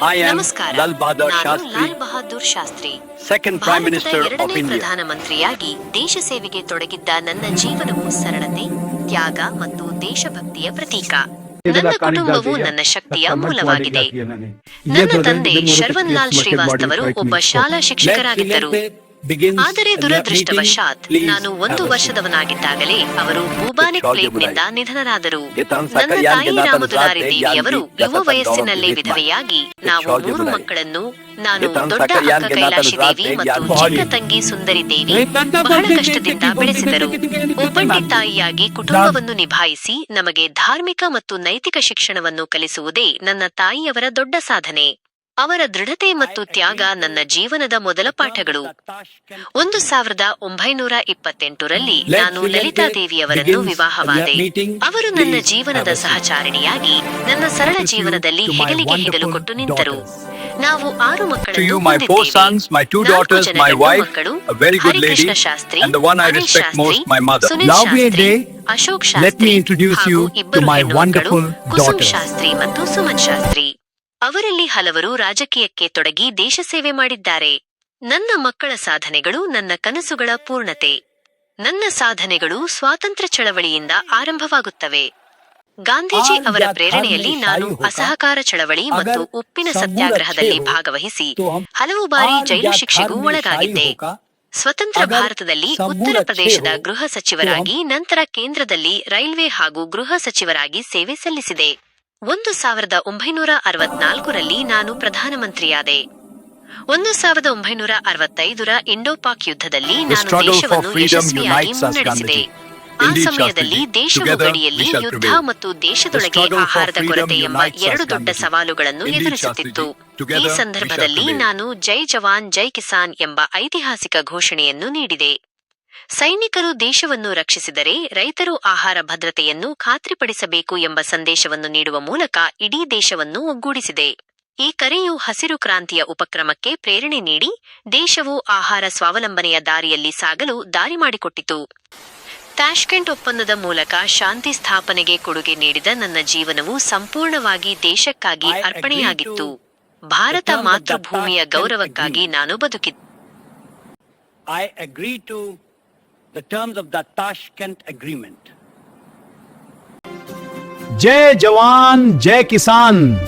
I am ನಮಸ್ಕಾರ. Lal Bahadur ನಾನು Shastri, Lal Bahadur Shastri second Prime ಭಾರತದ Minister of ಎರಡನೇ India. ಪ್ರಧಾನಮಂತ್ರಿಯಾಗಿ ದೇಶ ಸೇವೆಗೆ ತೊಡಗಿದ್ದ ನನ್ನ ಜೀವನವು ಸರಳತೆ ತ್ಯಾಗ ಮತ್ತು ದೇಶಭಕ್ತಿಯ ಪ್ರತೀಕ. ನನ್ನ ಕುಟುಂಬವು ನನ್ನ ಶಕ್ತಿಯ ಮೂಲವಾಗಿದೆ. ನನ್ನ ತಂದೆ ಶರ್ವನ್ ಲಾಲ್ ಶ್ರೀವಾಸ್ತವರು ಒಬ್ಬ ಶಾಲಾ ಶಿಕ್ಷಕರಾಗಿದ್ದರು. ಆದರೆ ದುರದೃಷ್ಟವಶಾತ್ ನಾನು ಒಂದು ವರ್ಷದವನಾಗಿದ್ದಾಗಲೇ ಅವರು ಬೂಬಾನಿಕ್ ಪ್ಲೇಗ್ನಿಂದ ನಿಧನರಾದರು. ನನ್ನ ತಾಯಿ ರಾಮದುಲಾರಿ ದೇವಿಯವರು ಯುವ ವಯಸ್ಸಿನಲ್ಲೇ ವಿಧವೆಯಾಗಿ ನಾವು ಮೂರು ಮಕ್ಕಳನ್ನು ನಾನು ದೊಡ್ಡ ಅಕ್ಕ ಕೈಲಾಶಿ ದೇವಿ ಮತ್ತು ಚಿಕ್ಕ ತಂಗಿ ಸುಂದರಿ ದೇವಿ ಬಹಳ ಕಷ್ಟದಿಂದ ಬೆಳೆಸಿದರು. ಒಬ್ಬಂಟಿ ತಾಯಿಯಾಗಿ ಕುಟುಂಬವನ್ನು ನಿಭಾಯಿಸಿ ನಮಗೆ ಧಾರ್ಮಿಕ ಮತ್ತು ನೈತಿಕ ಶಿಕ್ಷಣವನ್ನು ಕಲಿಸುವುದೇ ನನ್ನ ತಾಯಿಯವರ ದೊಡ್ಡ ಸಾಧನೆ. ಅವರ ದೃಢತೆ ಮತ್ತು ತ್ಯಾಗ ನನ್ನ ಜೀವನದ ಮೊದಲ ಪಾಠಗಳು. ಒಂದು ಸಾವಿರದ ಒಂಬೈನೂರ ಇಪ್ಪತ್ತೆಂಟರಲ್ಲಿ ನಾನು ಲಲಿತಾ ದೇವಿಯವರನ್ನು ವಿವಾಹವಾದೆ. ಅವರು ನನ್ನ ಜೀವನದ ಸಹಚಾರಿಣಿಯಾಗಿ ನನ್ನ ಸರಳ ಜೀವನದಲ್ಲಿ ಹೆಗಲಿಗೆ ಹೆಗಲು ಕೊಟ್ಟು ನಿಂತರು. ನಾವು ಆರು ಮಕ್ಕಳು, ಶಾಸ್ತ್ರಿ, ಅಶೋಕ್ ಶಾಸ್ತ್ರಿ ಹಾಗೂ ಇಬ್ಬರು. ಶಾಸ್ತ್ರಿ ಮತ್ತು ಸುಮನ್ ಶಾಸ್ತ್ರಿ. ಅವರಲ್ಲಿ ಹಲವರು ರಾಜಕೀಯಕ್ಕೆ ತೊಡಗಿ ದೇಶ ಸೇವೆ ಮಾಡಿದ್ದಾರೆ. ನನ್ನ ಮಕ್ಕಳ ಸಾಧನೆಗಳು ನನ್ನ ಕನಸುಗಳ ಪೂರ್ಣತೆ. ನನ್ನ ಸಾಧನೆಗಳು ಸ್ವಾತಂತ್ರ್ಯ ಚಳವಳಿಯಿಂದ ಆರಂಭವಾಗುತ್ತವೆ. ಗಾಂಧೀಜಿ ಅವರ ಪ್ರೇರಣೆಯಲ್ಲಿ ನಾನು ಅಸಹಕಾರ ಚಳವಳಿ ಮತ್ತು ಉಪ್ಪಿನ ಸತ್ಯಾಗ್ರಹದಲ್ಲಿ ಭಾಗವಹಿಸಿ ಹಲವು ಬಾರಿ ಜೈಲು ಶಿಕ್ಷೆಗೂ ಒಳಗಾಗಿದ್ದೆ. ಸ್ವತಂತ್ರ ಭಾರತದಲ್ಲಿ ಉತ್ತರ ಪ್ರದೇಶದ ಗೃಹ ಸಚಿವರಾಗಿ ನಂತರ ಕೇಂದ್ರದಲ್ಲಿ ರೈಲ್ವೆ ಹಾಗೂ ಗೃಹ ಸಚಿವರಾಗಿ ಸೇವೆ ಸಲ್ಲಿಸಿದೆ. ಒಂದು ಸಾವಿರದ ಒಂಬೈನೂರ ಅರವತ್ನಾಲ್ಕರಲ್ಲಿ ನಾನು ಪ್ರಧಾನಮಂತ್ರಿಯಾದೆ. ಒಂದು ಸಾವಿರದ ಒಂಬೈನೂರ ಅರವತ್ತೈದರ ಇಂಡೋ ಪಾಕ್ ಯುದ್ಧದಲ್ಲಿ ನಾನು ದೇಶವನ್ನು ಯಶಸ್ವಿಯಾಗಿ ಮುನ್ನಡೆಸಿದೆ. ಆ ಸಮಯದಲ್ಲಿ ದೇಶದ ದೇಶವು ಗಡಿಯಲ್ಲಿ ಯುದ್ಧ ಮತ್ತು ದೇಶದೊಳಗೆ ಆಹಾರದ ಕೊರತೆ ಎಂಬ ಎರಡು ದೊಡ್ಡ ಸವಾಲುಗಳನ್ನು ಎದುರಿಸುತ್ತಿತ್ತು ಈ ಸಂದರ್ಭದಲ್ಲಿ ನಾನು ಜೈ ಜವಾನ್ ಜೈ ಕಿಸಾನ್ ಎಂಬ ಐತಿಹಾಸಿಕ ಘೋಷಣೆಯನ್ನು ನೀಡಿದೆ. ಸೈನಿಕರು ದೇಶವನ್ನು ರಕ್ಷಿಸಿದರೆ ರೈತರು ಆಹಾರ ಭದ್ರತೆಯನ್ನು ಖಾತ್ರಿಪಡಿಸಬೇಕು ಎಂಬ ಸಂದೇಶವನ್ನು ನೀಡುವ ಮೂಲಕ ಇಡೀ ದೇಶವನ್ನು ಒಗ್ಗೂಡಿಸಿದೆ. ಈ ಕರೆಯು ಹಸಿರು ಕ್ರಾಂತಿಯ ಉಪಕ್ರಮಕ್ಕೆ ಪ್ರೇರಣೆ ನೀಡಿ ದೇಶವು ಆಹಾರ ಸ್ವಾವಲಂಬನೆಯ ದಾರಿಯಲ್ಲಿ ಸಾಗಲು ದಾರಿ ಮಾಡಿಕೊಟ್ಟಿತು. ಟ್ಯಾಷ್ಕೆಂಟ್ ಒಪ್ಪಂದದ ಮೂಲಕ ಶಾಂತಿ ಸ್ಥಾಪನೆಗೆ ಕೊಡುಗೆ ನೀಡಿದ ನನ್ನ ಜೀವನವು ಸಂಪೂರ್ಣವಾಗಿ ದೇಶಕ್ಕಾಗಿ ಅರ್ಪಣೆಯಾಗಿತ್ತು. ಭಾರತ ಮಾತೃಭೂಮಿಯ ಗೌರವಕ್ಕಾಗಿ ನಾನು ಬದುಕಿದ್ದೆ the terms of the Tashkent Agreement. Jai Jawan, Jai Kisan.